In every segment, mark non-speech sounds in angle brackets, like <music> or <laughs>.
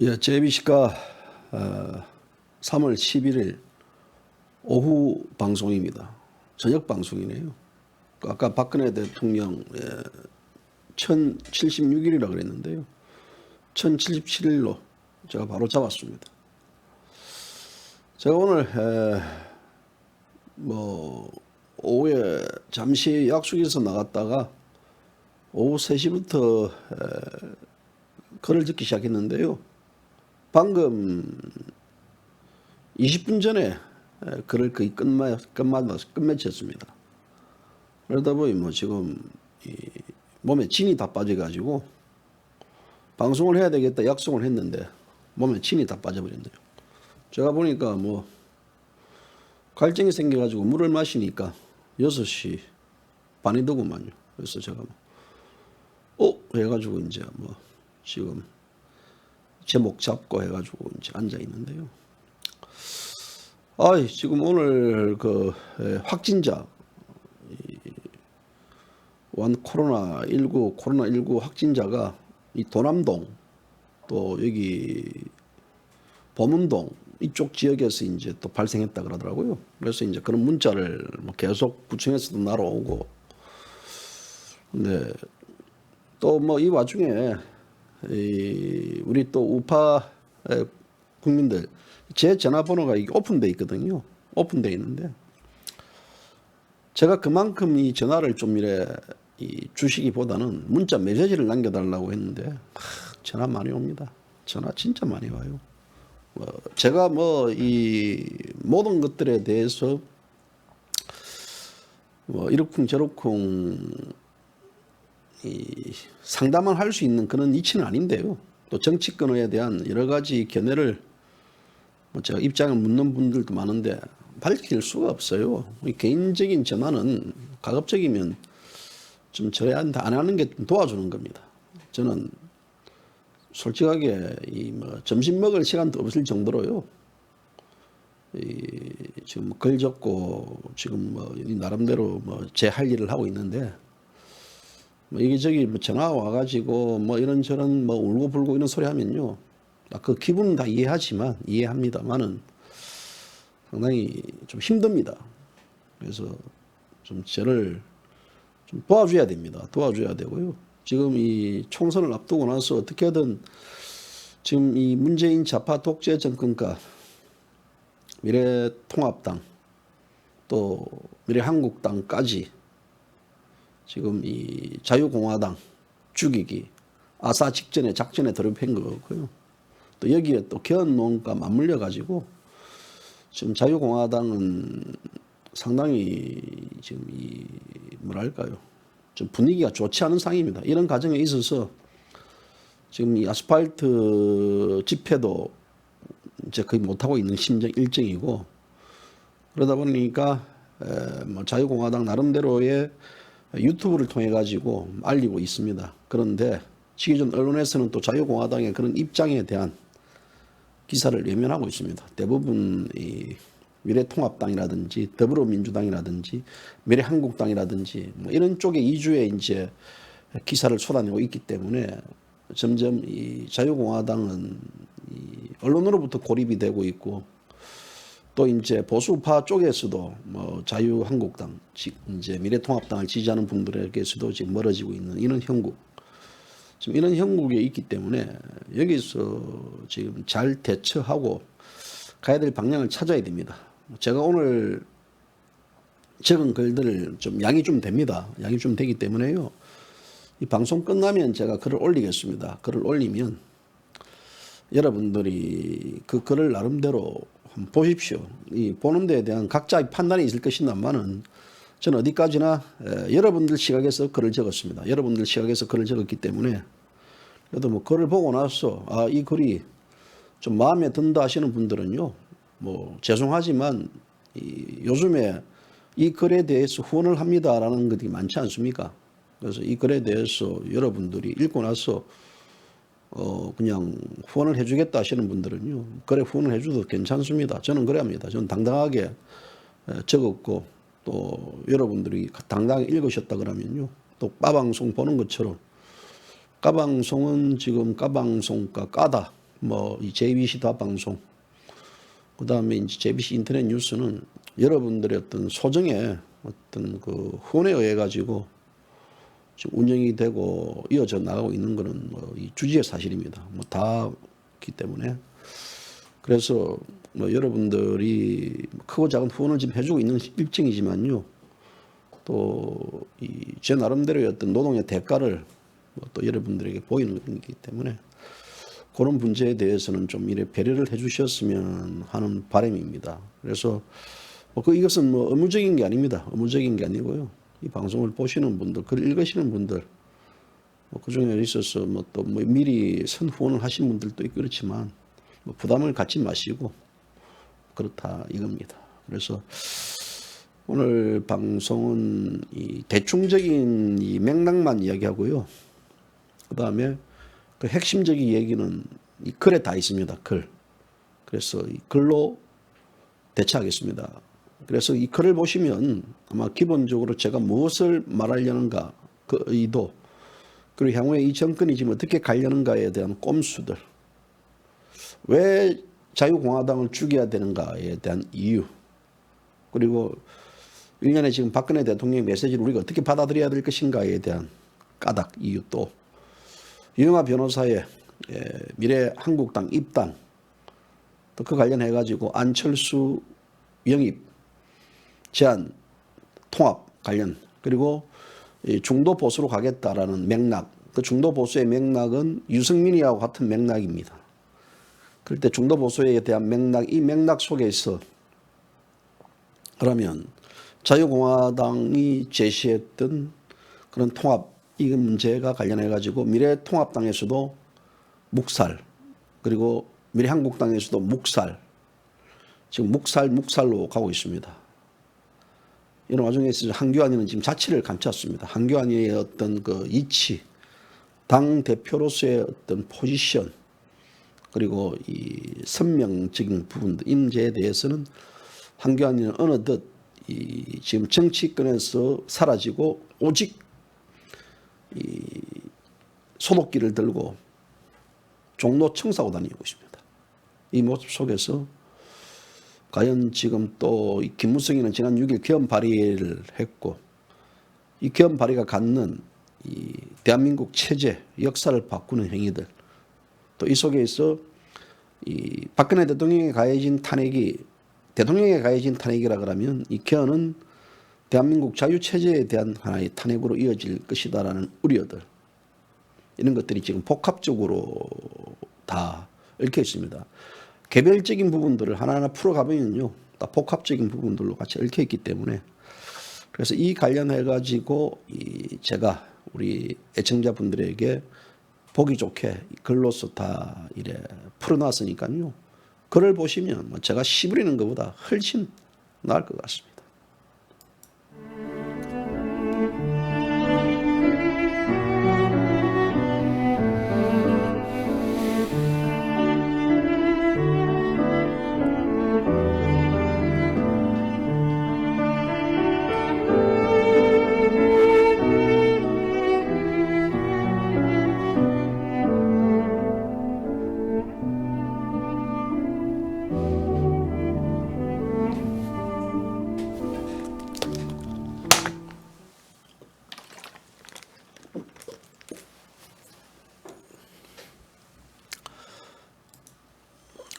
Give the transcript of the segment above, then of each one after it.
예, JBC가 어, 3월 11일 오후 방송입니다. 저녁 방송이네요. 아까 박근혜 대통령 예, 1076일이라 그랬는데요. 1077일로 제가 바로 잡았습니다. 제가 오늘 에, 뭐 오후에 잠시 있어 나갔다가 오후 3시부터 에, 글을 듣기 시작했는데요. 방금 20분 전에 에, 글을 거의 끝마, 끝마, 끝맺혔습니다. 그러다 보니 뭐 지금 이 몸에 진이 다 빠져가지고 방송을 해야 되겠다 약속을 했는데 몸에 진이 다 빠져버렸네요. 제가 보니까 뭐 갈증이 생겨가지고 물을 마시니까 6시 반이 되고만요. 그래서 제가 뭐, 어? 해가지고 이제 뭐 지금 제 목 잡고 해가지고 이제 앉아 있는데요. 아, 지금 오늘 그 에, 확진자 이원 코로나 19 코로나 19 확진자가 이 도남동 또 여기 범운동 이쪽 지역에서 이제 또 발생했다 그러더라고요. 그래서 이제 그런 문자를 뭐 계속 구청에서도 날아오고 근데 또 뭐 이 와중에 이 우리 또 우파 에, 국민들 제 전화번호가 오픈돼 있거든요. 오픈돼 있는데 제가 그만큼 이 전화를 좀 이래 이 주시기보다는 문자 메시지를 남겨달라고 했는데 하, 전화 많이 옵니다. 전화 진짜 많이 와요. 뭐 제가 뭐 이 모든 것들에 대해서 뭐 이러쿵 저러쿵 이 상담을 할 수 있는 그런 이치는 아닌데요. 또 정치권에 대한 여러 가지 견해를 뭐 제가 입장을 묻는 분들도 많은데 밝힐 수가 없어요. 이 개인적인 전화는 가급적이면 좀 저희한테 안 하는 게 도와주는 겁니다. 저는 솔직하게 이 뭐 점심 먹을 시간도 없을 정도로요. 이 지금 글 적고 지금 뭐이 나름대로 뭐 제 할 일을 하고 있는데 뭐 이기저기 뭐 전화 와가지고 뭐 이런저런 뭐 울고 불고 이런 소리 하면요. 아, 그 기분은 다 이해하지만 이해합니다만은 상당히 좀 힘듭니다. 그래서 좀 저를 좀 도와줘야 됩니다. 도와줘야 되고요. 지금 이 총선을 앞두고 나서 어떻게든 지금 이 문재인 좌파 독재 정권과 미래통합당 또 미래한국당까지 지금 이 자유공화당 죽이기 아사 직전에 작전에 들어팬 거고요. 또 여기에 또 개헌론과 맞물려 가지고 지금 자유공화당은 상당히 지금 이 뭐랄까요 좀 분위기가 좋지 않은 상황입니다. 이런 과정에 있어서 지금 이 아스팔트 집회도 이제 거의 못 하고 있는 심정 일정이고 그러다 보니까 에, 뭐 자유공화당 나름대로의 유튜브를 통해 가지고 알리고 있습니다. 그런데 지기전 언론에서는 또 자유공화당의 그런 입장에 대한 기사를 외면하고 있습니다. 대부분 이 미래통합당이라든지 더불어민주당이라든지 미래한국당이라든지 뭐 이런 쪽의 이주에 이제 기사를 쏟아내고 있기 때문에 점점 이 자유공화당은 이 언론으로부터 고립이 되고 있고 또 이제 보수파 쪽에서도 뭐 자유한국당, 지- 이제 미래통합당을 지지하는 분들에게서도 지금 멀어지고 있는 이런 형국. 지금 이런 형국에 있기 때문에 여기서 지금 잘 대처하고 가야 될 방향을 찾아야 됩니다. 제가 오늘 적은 글들을 좀 양이 좀 됩니다. 양이 좀 되기 때문에요. 이 방송 끝나면 제가 글을 올리겠습니다. 글을 올리면 여러분들이 그 글을 나름대로 보십시오. 이 보는 데에 대한 각자의 판단이 있을 것이나마는 저는 어디까지나 에, 여러분들 시각에서 글을 적었습니다. 여러분들 시각에서 글을 적었기 때문에 그래도 뭐 글을 보고 나서 아 이 글이 좀 마음에 든다 하시는 분들은요. 뭐 죄송하지만 이 요즘에 이 글에 대해서 후원을 합니다라는 것들이 많지 않습니까? 그래서 이 글에 대해서 여러분들이 읽고 나서 어 그냥 후원을 해주겠다 하시는 분들은요 그래 후원을 해줘도 괜찮습니다. 저는 그래 합니다. 저는 당당하게 에, 적었고 또 여러분들이 당당하게 읽으셨다 그러면요 또 까방송 보는 것처럼 까방송은 지금 까방송과 까다 뭐 이 JBC 다 방송, 그 다음에 이제 JBC 인터넷 뉴스는 여러분들의 어떤 소정의 어떤 그 후원에 의해 가지고 지금 운영이 되고 이어져 나가고 있는 거는 뭐 이 주지의 사실입니다. 뭐 다기 때문에 그래서 뭐 여러분들이 크고 작은 후원을 지금 해주고 있는 일정이지만요. 또 이 제 나름대로의 어떤 노동의 대가를 뭐 또 여러분들에게 보이는 것이기 때문에 그런 문제에 대해서는 좀 이래 배려를 해주셨으면 하는 바람입니다. 그래서 뭐 그 이것은 뭐 의무적인 게 아닙니다. 의무적인 게 아니고요. 이 방송을 보시는 분들, 글 읽으시는 분들, 뭐 그 중에 있어서 뭐 또 뭐 미리 선후원을 하신 분들도 있고 그렇지만 뭐 부담을 갖지 마시고 그렇다 이겁니다. 그래서 오늘 방송은 이 대충적인 이 맥락만 이야기하고요. 그 다음에 그 핵심적인 얘기는 이 글에 다 있습니다. 글. 그래서 이 글로 대처하겠습니다. 그래서 이 글을 보시면 아마 기본적으로 제가 무엇을 말하려는가 그 의도 그리고 향후에 이 정권이 지금 어떻게 가려는가에 대한 꼼수들 왜 자유공화당을 죽여야 되는가에 대한 이유 그리고 1년에 지금 박근혜 대통령의 메시지를 우리가 어떻게 받아들여야 될 것인가에 대한 까닭 이유 또 유영아 변호사의 예, 미래 한국당 입당 또 그 관련해 가지고 안철수 영입 제한 통합 관련 그리고 이 중도 보수로 가겠다라는 맥락 그 중도 보수의 맥락은 유승민이하고 같은 맥락입니다. 그럴 때 중도 보수에 대한 맥락 이 맥락 속에서 그러면 자유공화당이 제시했던 그런 통합 이 문제가 관련해 가지고 미래통합당에서도 묵살 그리고 미래한국당에서도 묵살 지금 묵살 묵살로 가고 있습니다. 이런 와중에 있어서 한교안이는 지금 자치를 감췄습니다. 한교안의 어떤 그 이치, 당 대표로서의 어떤 포지션, 그리고 이 선명적인 부분들, 인재에 대해서는 한교안이는 어느덧 이 지금 정치권에서 사라지고 오직 이 소독기를 들고 종로 청사고 다니고 있습니다. 이 모습 속에서 과연 지금 또 김무성이는 지난 6일 개헌 발의를 했고 이 개헌 발의가 갖는 이 대한민국 체제 역사를 바꾸는 행위들 또 이 속에서 이 박근혜 대통령에 가해진 탄핵이 대통령에 가해진 탄핵이라 그러면 이 개헌은 대한민국 자유 체제에 대한 하나의 탄핵으로 이어질 것이다라는 우려들 이런 것들이 지금 복합적으로 다 얽혀 있습니다. 개별적인 부분들을 하나하나 풀어가면요. 다 복합적인 부분들로 같이 얽혀 있기 때문에 그래서 이 관련해 가지고 이 제가 우리 애청자분들에게 보기 좋게 글로서 다 이래 풀어놨으니까요. 글을 보시면 뭐 제가 시부리는 것보다 훨씬 나을 것 같습니다.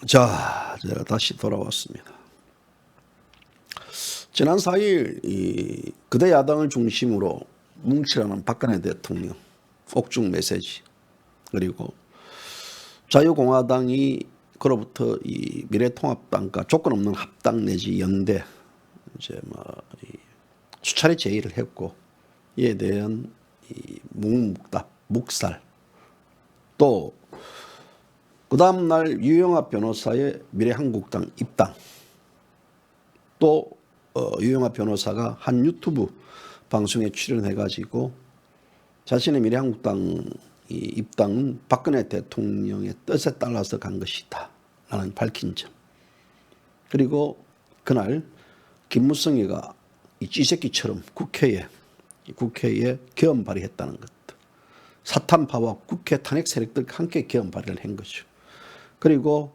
자, 제가 다시 돌아왔습니다. 지난 4일 이 그대 야당을 중심으로 뭉치라는 박근혜 대통령 옥중 메시지 그리고 자유공화당이 그로부터 이 미래통합당과 조건 없는 합당 내지 연대 이제 뭐 수차례 제의를 했고 이에 대한 이 묵묵답 묵살 또 그 다음날 유영아 변호사의 미래한국당 입당. 또 어, 유영아 변호사가 한 유튜브 방송에 출연해가지고 자신의 미래한국당 이 입당은 박근혜 대통령의 뜻에 따라서 간 것이다 라는 밝힌 점. 그리고 그날 김무성이가 이 쥐새끼처럼 국회에 국회에 개헌 발의했다는 것. 사탄파와 국회 탄핵 세력들과 함께 개헌 발의를 한 거죠. 그리고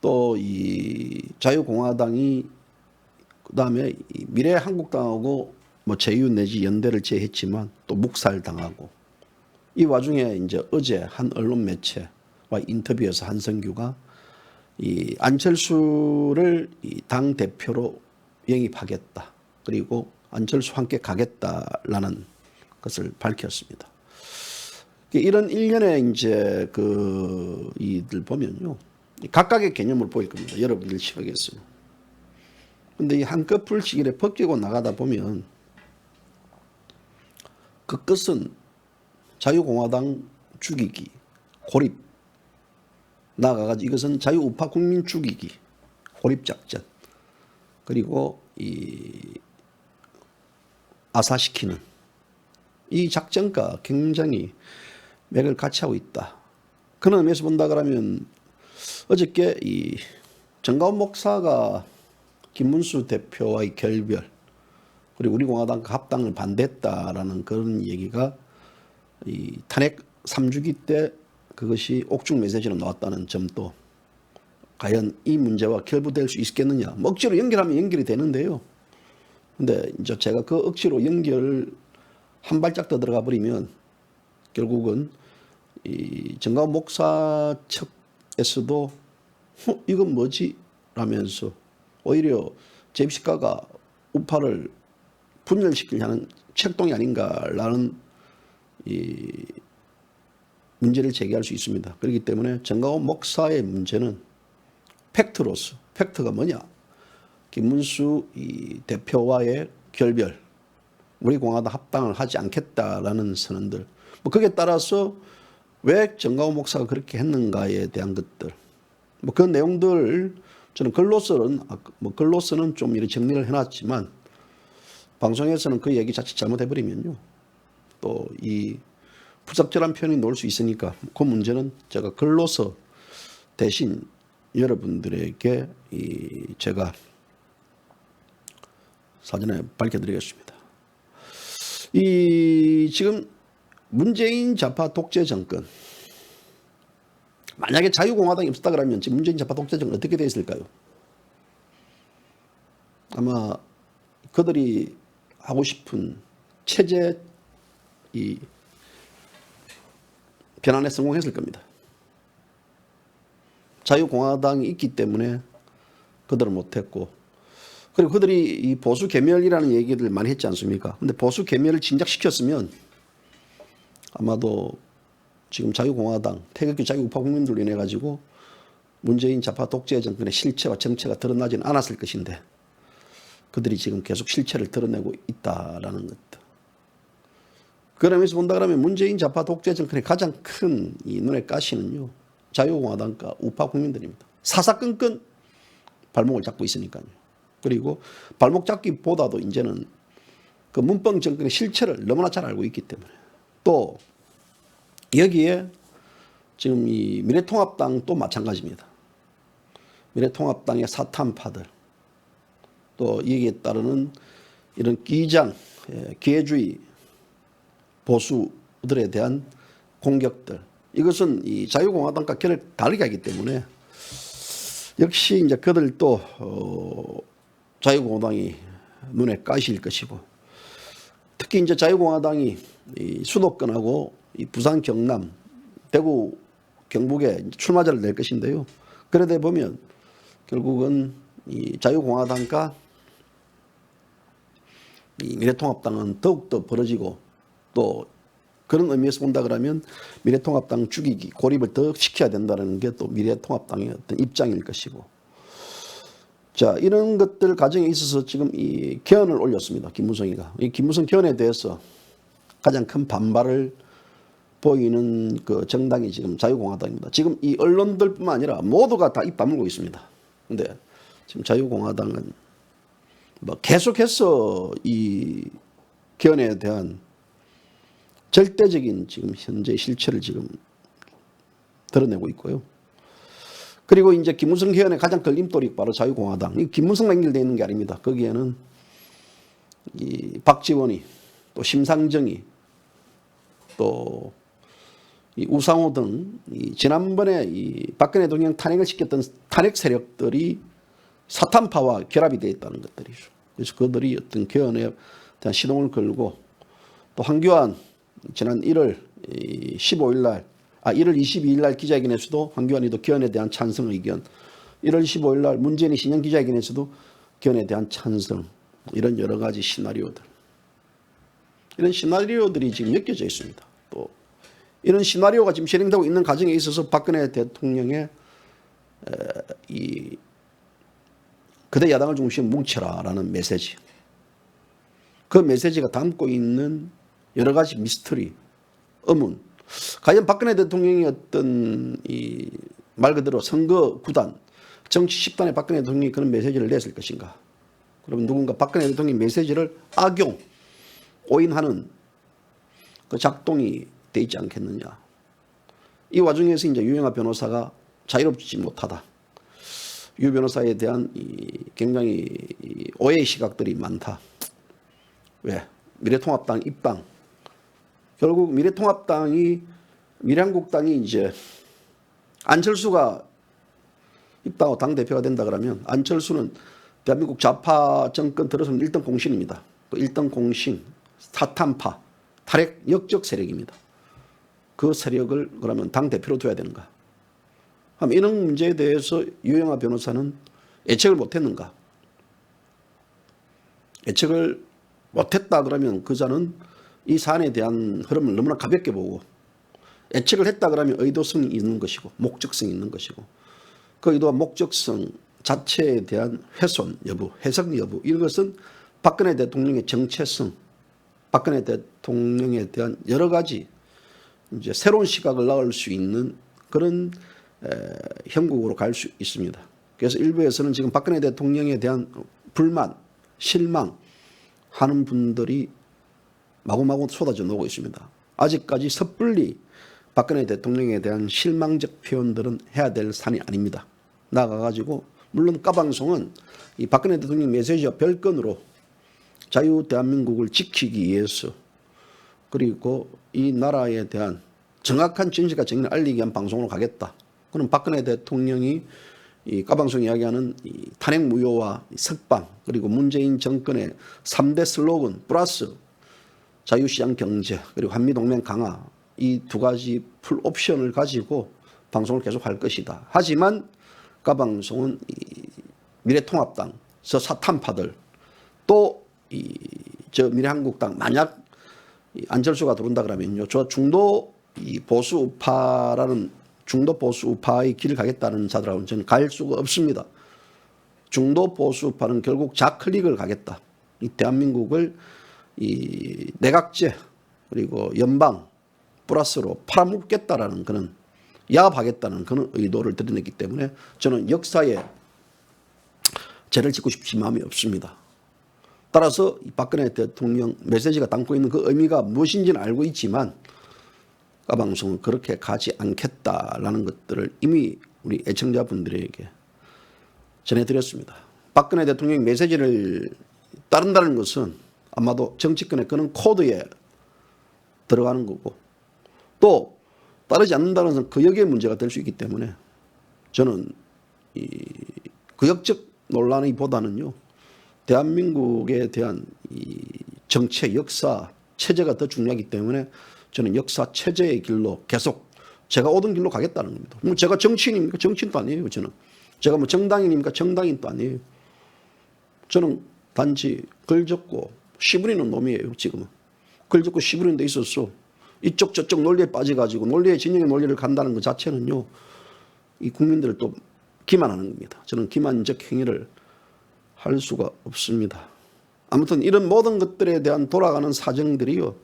또 이 자유공화당이 그다음에 이 미래한국당하고 뭐 제휴 내지 연대를 제했지만 또 묵살당하고 이 와중에 이제 어제 한 언론 매체와 인터뷰에서 한성규가 이 안철수를 이 당 대표로 영입하겠다. 그리고 안철수 함께 가겠다라는 것을 밝혔습니다. 이런 일련의 이제 그 이들 보면요. 각각의 개념을 보일 겁니다. 여러분들 시각에서는. 근데 이 한꺼풀씩 이래 벗기고 나가다 보면 그 끝은 자유공화당 죽이기, 고립, 나가가지고 이것은 자유우파 국민 죽이기, 고립작전, 그리고 이 아사시키는 이 작전과 굉장히 맥을 같이 하고 있다. 그런 의미에서 본다 그러면 어저께 이 정가원 목사가 김문수 대표와의 결별 그리고 우리 공화당과 합당을 반대했다라는 그런 얘기가 이 탄핵 3주기 때 그것이 옥중 메시지로 나왔다는 점도 과연 이 문제와 결부될 수 있겠느냐. 뭐 억지로 연결하면 연결이 되는데요. 근데 이제 제가 그 억지로 연결 한 발짝 더 들어가 버리면 결국은 이 정가원 목사 측에서도 어, 이건 뭐지? 라면서 오히려 제비식가가 우파를 분열시키려는 책동이 아닌가라는 이 문제를 제기할 수 있습니다. 그렇기 때문에 정가원 목사의 문제는 팩트로서 팩트가 뭐냐? 김문수 이 대표와의 결별, 우리 공화당 합당을 하지 않겠다라는 선언들. 뭐 거기에 따라서 왜 정가원 목사가 그렇게 했는가에 대한 것들. 뭐 그 내용들 저는 글로서는 아, 뭐 글로서는 좀 이렇게 정리를 해놨지만 방송에서는 그 얘기 자칫 잘못해버리면요 또 이 부적절한 표현이 나올 수 있으니까 그 문제는 제가 글로서 대신 여러분들에게 이 제가 사전에 밝혀드리겠습니다. 이 지금 문재인 좌파 독재 정권 만약에 자유공화당이 없었다 그러면 지금 문재인 좌파 독재 정권 어떻게 되어 있을까요? 아마 그들이 하고 싶은 체제 이 변환에 성공했을 겁니다. 자유공화당이 있기 때문에 그들은 못했고 그리고 그들이 이 보수 개멸이라는 얘기를 많이 했지 않습니까? 근데 보수 개멸을 진작시켰으면 아마도 지금 자유공화당 태극기 자유우파 국민들로 인해 가지고 문재인 좌파 독재 정권의 실체와 정체가 드러나지는 않았을 것인데 그들이 지금 계속 실체를 드러내고 있다라는 것들. 그러면서 본다 그러면 문재인 좌파 독재 정권의 가장 큰 이 눈에 가시는요 자유공화당과 우파 국민들입니다. 사사건건 발목을 잡고 있으니까요. 그리고 발목 잡기보다도 이제는 그 문법 정권의 실체를 너무나 잘 알고 있기 때문에 또 여기에 지금 이 미래통합당도 마찬가지입니다. 미래통합당의 사탄파들 또 여기에 따르는 이런 기장, 예, 기회주의 보수들에 대한 공격들 이것은 이 자유공화당과 결을 다르게 하기 때문에 역시 이제 그들도 어, 자유공화당이 눈에 까실 것이고 특히 이제 자유공화당이 이 수도권하고 이 부산 경남 대구 경북에 출마자를 낼 것인데요. 그러다 보면 결국은 이 자유공화당과 이 미래통합당은 더욱더 벌어지고 또 그런 의미에서 본다 그러면 미래통합당 죽이기 고립을 더 시켜야 된다는 게 또 미래통합당의 어떤 입장일 것이고 자 이런 것들 과정에 있어서 지금 이 개헌을 올렸습니다 김무성이가 이 김무성 개헌에 대해서 가장 큰 반발을 보이는 그 정당이 지금 자유공화당입니다 지금 이 언론들뿐만 아니라 모두가 다 입 다물고 있습니다 근데 지금 자유공화당은 뭐 계속해서 이 개헌에 대한 절대적인 지금 현재 실체를 지금 드러내고 있고요. 그리고 이제 김무성 개헌의 가장 걸림돌이 바로 자유공화당. 이 김무성만 연결되어 있는 게 아닙니다. 거기에는 이 박지원이 또 심상정이 또 이 우상호 등 이 지난번에 이 박근혜 대통령 탄핵을 시켰던 탄핵 세력들이 사탄파와 결합이 되어 있다는 것들이죠. 그래서 그들이 어떤 개헌에 대한 시동을 걸고 또 황교안 지난 1월 15일 날, 아 1월 22일 날 기자회견에서도 황교안이 또 개헌에 대한 찬성 의견, 1월 15일 날 문재인이 신년 기자회견에서도 개헌에 대한 찬성, 이런 여러 가지 시나리오들, 이런 시나리오들이 지금 엮여져 있습니다. 또 이런 시나리오가 지금 실행되고 있는 과정에 있어서 박근혜 대통령의 에, 이 그대 야당을 중심 뭉쳐라라는 메시지. 그 메시지가 담고 있는 여러 가지 미스터리, 의문. 과연 박근혜 대통령이 어떤 이 말 그대로 선거 구단, 정치 집단의 박근혜 대통령이 그런 메시지를 냈을 것인가? 그러면 누군가 박근혜 대통령 메시지를 악용, 오인하는 그 작동이 돼 있지 않겠느냐? 이 와중에서 이제 유영아 변호사가 자유롭지 못하다. 유 변호사에 대한 이 굉장히 이 오해의 시각들이 많다. 왜? 미래통합당 입당. 결국 미래통합당이 미래한국당이 이제 안철수가 입당하고 당 대표가 된다 그러면 안철수는 대한민국 좌파 정권 들어서는 1등 공신입니다. 그 1등 공신, 사탄파, 탈핵 역적 세력입니다. 그 세력을 그러면 당 대표로 둬야 되는가? 이런 문제에 대해서 유영아 변호사는 예측을 못했는가? 예측을 못했다 그러면 그자는 이 사안에 대한 흐름을 너무나 가볍게 보고 예측을 했다 그러면 의도성이 있는 것이고 목적성이 있는 것이고 그 의도와 목적성 자체에 대한 훼손 여부, 해석 여부 이것은 박근혜 대통령의 정체성, 박근혜 대통령에 대한 여러 가지 이제 새로운 시각을 낳을 수 있는 그런 에, 형국으로 갈 수 있습니다. 그래서 일부에서는 지금 박근혜 대통령에 대한 불만, 실망 하는 분들이 마구마구 쏟아져 나오고 있습니다. 아직까지 섣불리 박근혜 대통령에 대한 실망적 표현들은 해야 될 산이 아닙니다. 나가가지고 물론 까방송은 이 박근혜 대통령 메시지와 별건으로 자유 대한민국을 지키기 위해서 그리고 이 나라에 대한 정확한 진실과 정의를 알리기 위한 방송으로 가겠다. 그럼 박근혜 대통령이 이 까방송 이야기하는 이 탄핵 무효와 석방 그리고 문재인 정권의 3대 슬로건 플러스 자유시장 경제 그리고 한미동맹 강화 이 두 가지 풀 옵션을 가지고 방송을 계속 할 것이다. 하지만 까방송은 이 미래통합당 저 사탄파들 또 이 저 미래한국당 만약 이 안철수가 들어온다 그러면요 저 중도 이 보수 우파라는 중도 보수 우파의 길을 가겠다는 자들하고는 저는 갈 수가 없습니다. 중도 보수 우파는 결국 좌클릭을 가겠다. 이 대한민국을 이 내각제 그리고 연방 플러스로 팔아먹겠다라는 그런 야합하겠다는 그런 의도를 드러냈기 때문에 저는 역사에 죄를 짓고 싶지 마음이 없습니다. 따라서 이 박근혜 대통령 메시지가 담고 있는 그 의미가 무엇인지는 알고 있지만 까방송은 그렇게 가지 않겠다라는 것들을 이미 우리 애청자분들에게 전해드렸습니다. 박근혜 대통령 메시지를 따른다는 것은 아마도 정치권의 그런 코드에 들어가는 거고 또 따르지 않는다는 것은 그 역의 문제가 될 수 있기 때문에 저는 이 구역적 논란이 보다는요 대한민국에 대한 이 정체 역사 체제가 더 중요하기 때문에 저는 역사 체제의 길로 계속 제가 오던 길로 가겠다는 겁니다. 뭐 제가 정치인입니까? 정치인도 아니에요. 저는 제가 뭐 정당인입니까? 정당인도 아니에요. 저는 단지 글적고 시부리는 놈이에요. 지금은 글적고 시부리는 데 있어서 이쪽 저쪽 논리에 빠져가지고 논리의 진영의 논리를 간다는 것 자체는요. 이 국민들을 또 기만하는 겁니다. 저는 기만적 행위를 할 수가 없습니다. 아무튼 이런 모든 것들에 대한 돌아가는 사정들이요.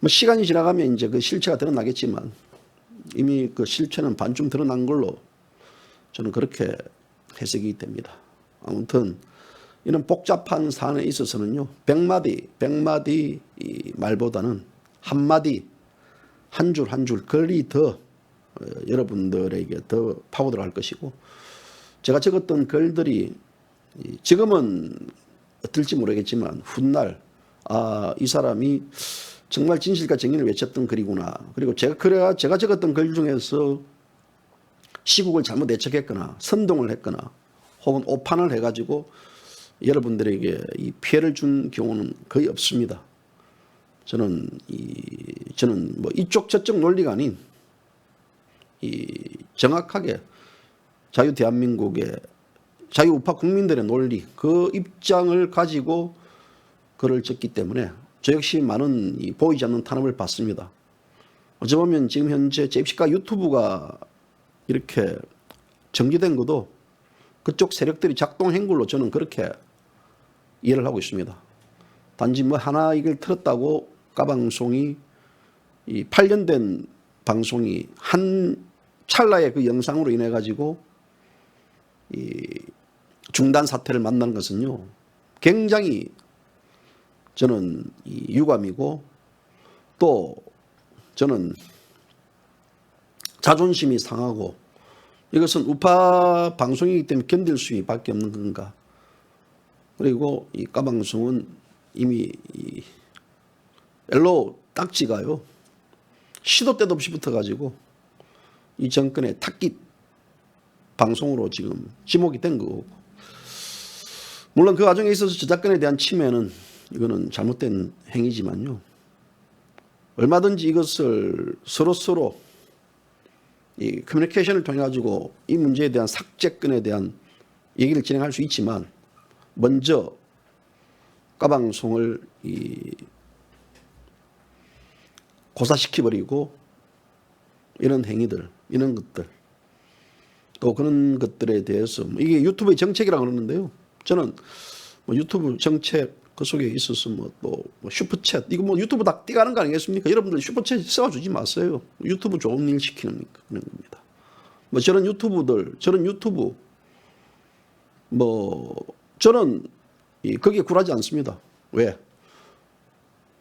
뭐 시간이 지나가면 이제 그 실체가 드러나겠지만 이미 그 실체는 반쯤 드러난 걸로 저는 그렇게 해석이 됩니다. 아무튼 이런 복잡한 사안에 있어서는요. 백마디, 백마디 이 말보다는 한마디, 한 줄 한 줄 글이 더 어, 여러분들에게 더 파고들어갈 것이고 제가 적었던 글들이 이 지금은 어떨지 모르겠지만 훗날 아, 이 사람이 정말 진실과 정의를 외쳤던 글이구나. 그리고 제가 그래야 제가 적었던 글 중에서 시국을 잘못 예측했거나 선동을 했거나 혹은 오판을 해가지고 여러분들에게 이 피해를 준 경우는 거의 없습니다. 저는 이 저는 뭐 이쪽 저쪽 논리가 아닌 이 정확하게 자유 대한민국의 자유 우파 국민들의 논리 그 입장을 가지고 글을 적기 때문에 저 역시 많은 이 보이지 않는 탄압을 받습니다. 어찌 보면 지금 현재 제 입시가 유튜브가 이렇게 정지된 것도 그쪽 세력들이 작동한 걸로 저는 그렇게 이해를 하고 있습니다. 단지 뭐 하나 이걸 틀었다고 까방송이 이 8년 된 방송이 한 찰나의 그 영상으로 인해 가지고 이 중단 사태를 만나는 것은요 굉장히 저는 이 유감이고 또 저는 자존심이 상하고 이것은 우파 방송이기 때문에 견딜 수밖에 없는 건가. 그리고 이 까방송은 이미 이 엘로 딱지가요. 시도 때도 없이 붙어가지고 이 정권의 탁기 방송으로 지금 지목이 된 거고. 물론 그 과정에 있어서 저작권에 대한 침해는 이거는 잘못된 행위지만요. 얼마든지 이것을 서로서로 이 커뮤니케이션을 통해 가지고 이 문제에 대한 삭제권에 대한 얘기를 진행할 수 있지만 먼저 까방송을 이 고사시켜 버리고 이런 행위들 이런 것들 또 그런 것들에 대해서 뭐 이게 유튜브의 정책이라고 그러는데요. 저는 뭐 유튜브 정책 그 속에 있어서 뭐또 뭐 슈퍼챗 이거 뭐 유튜브 다 띄가는 거 아니겠습니까? 여러분들 슈퍼챗 써주지 마세요. 유튜브 좋은 일 시키는 겁니다. 뭐 저런 유튜브들 저런 유튜브 뭐 저는 이 거기에 굴하지 않습니다. 왜?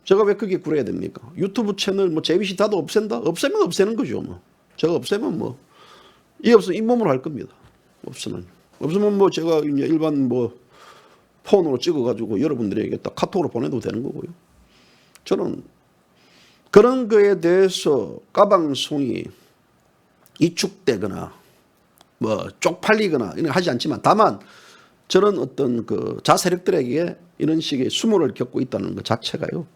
제가 왜 거기에 굴해야 됩니까? 유튜브 채널 뭐 제비시 다도 없앤다? 없애면 없애는 거죠. 뭐 제가 없애면 뭐 이게 없으면 잇몸으로 할 겁니다. 없으면 없으면 뭐 제가 이제 일반 뭐 폰으로 찍어가지고 여러분들에게 딱 카톡으로 보내도 되는 거고요. 저는 그런 거에 대해서 까방송이 이축되거나 뭐 쪽팔리거나 이런 거 하지 않지만 다만 저런 어떤 그 자세력들에게 이런 식의 수모를 겪고 있다는 것 자체가요.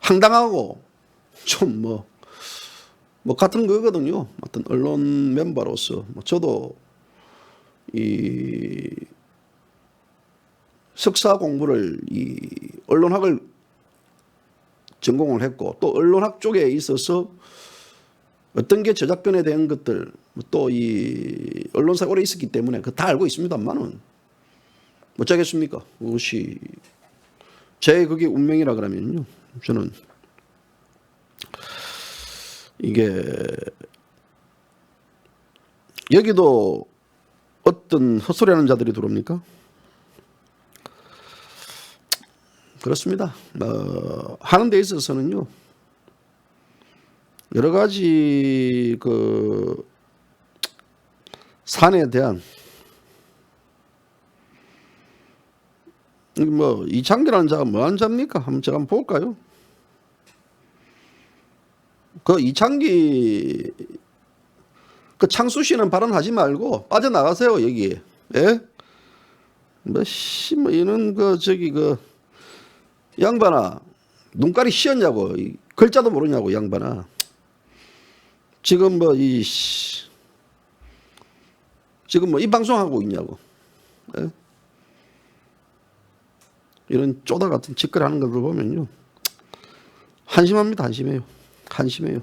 황당하고 좀 뭐, 뭐 같은 거거든요. 어떤 언론 멤버로서 뭐 저도 이 석사 공부를 이 언론학을 전공을 했고 또 언론학 쪽에 있어서 어떤 게 저작권에 대한 것들 또 이 언론사 오래 있었기 때문에 그 다 알고 있습니다만은 어쩌겠습니까? 그것이 제 그게 운명이라 그러면요 저는 이게 여기도 어떤 헛소리하는 자들이 들어옵니까? 그렇습니다. 어, 하는 데 있어서는요 여러 가지 그 산에 대한 뭐 이창기라는 자가 뭐 하는 자입니까? 한번 제가 한번 볼까요? 그 이창기 그 창수 씨는 발언하지 말고 빠져나가세요 여기. 예? 뭐씨 뭐 이는 그 저기 그 양반아 눈깔이 씌었냐고 이 글자도 모르냐고 양반아. 지금 뭐 이 지금 뭐 이 방송 하고 있냐고. 예? 이런 쪼다 같은 짓거리 하는 걸 보면요. 한심합니다. 한심해요. 한심해요.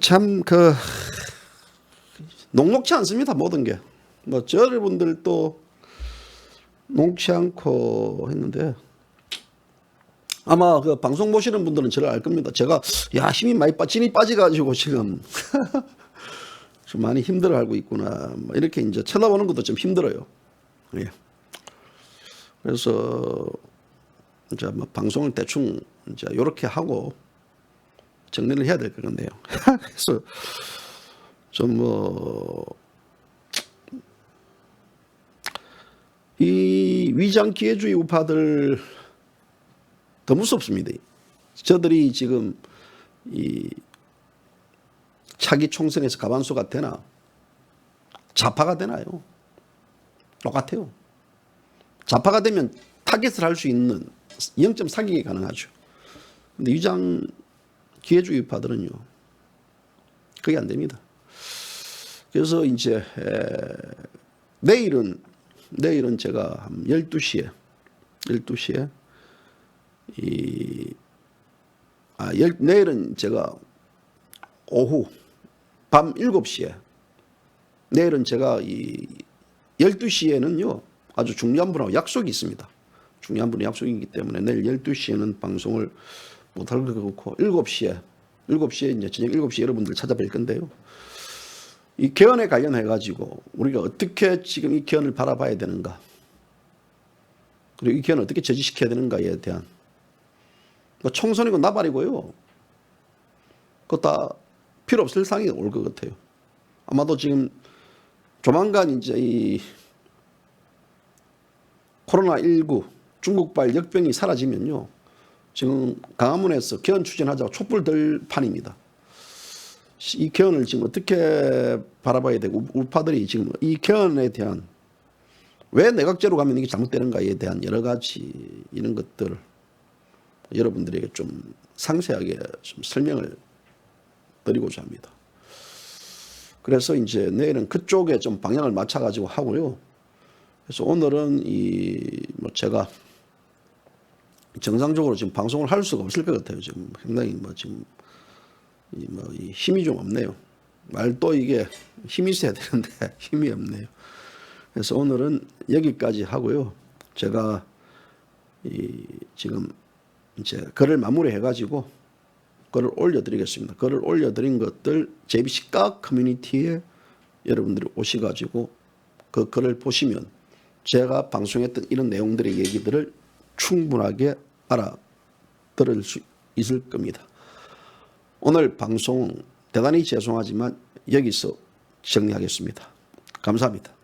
참, 그, 녹록치 않습니다. 모든 게. 뭐, 여러분들도 녹지 않고 했는데, 아마 그 방송 보시는 분들은 저를 알 겁니다. 제가, 야, 힘이 많이 빠, 진이 빠져가지고 지금, <laughs> 좀 많이 힘들어 하고 있구나. 뭐 이렇게 이제 쳐다보는 것도 좀 힘들어요. 예. 그래서 이제 뭐 방송을 대충 이제 이렇게 하고 정리를 해야 될 것 같네요. <laughs> 그래서 좀뭐 이 위장 기회주의 우파들 더 무섭습니다. 저들이 지금 이 차기 총선에서 가반수가 되나 좌파가 되나요? 똑같아요. 좌파가 되면 타겟을 할 수 있는 0.4기가 가능하죠. 근데 위장 기회주의 파들은요. 그게 안 됩니다. 그래서 이제 에, 내일은 내일은 제가 한 12시에 12시에 이 아, 열, 내일은 제가 오후 밤 7시에 내일은 제가 이 12시에는요. 아주 중요한 분하고 약속이 있습니다. 중요한 분의 약속이기 때문에 내일 12시에는 방송을 못할 것 같고 7시에 7시에 이제 저녁 7시에 여러분들 찾아뵐 건데요. 이 개헌에 관련해 가지고 우리가 어떻게 지금 이 개헌을 바라봐야 되는가 그리고 이 개헌을 어떻게 저지시켜야 되는가에 대한 뭐 총선이고 나발이고요. 그거 다 필요 없을 상황이 올 것 같아요. 아마도 지금 조만간 이제 이 코로나19 중국발 역병이 사라지면요. 지금 강화문에서 개헌 추진하자고 촛불 들 판입니다. 이 개헌을 지금 어떻게 바라봐야 되고 우파들이 지금 이 개헌에 대한 왜 내각제로 가면 이게 잘못되는가에 대한 여러 가지 이런 것들 여러분들에게 좀 상세하게 좀 설명을 드리고자 합니다. 그래서 이제 내일은 그쪽에 좀 방향을 맞춰 가지고 하고요. 그래서 오늘은 이 뭐 제가 정상적으로 지금 방송을 할 수가 없을 것 같아요. 지금 상당히 뭐 지금 이 힘이 좀 없네요. 말도 이게 힘이 있어야 되는데 <laughs> 힘이 없네요. 그래서 오늘은 여기까지 하고요. 제가 이 지금 이제 글을 마무리해 가지고 글을 올려드리겠습니다. 글을 올려드린 것들 제비식각 커뮤니티에 여러분들이 오셔가지고 그 글을 보시면 제가 방송했던 이런 내용들의 얘기들을 충분하게 알아들을 수 있을 겁니다. 오늘 방송 대단히 죄송하지만 여기서 정리하겠습니다. 감사합니다.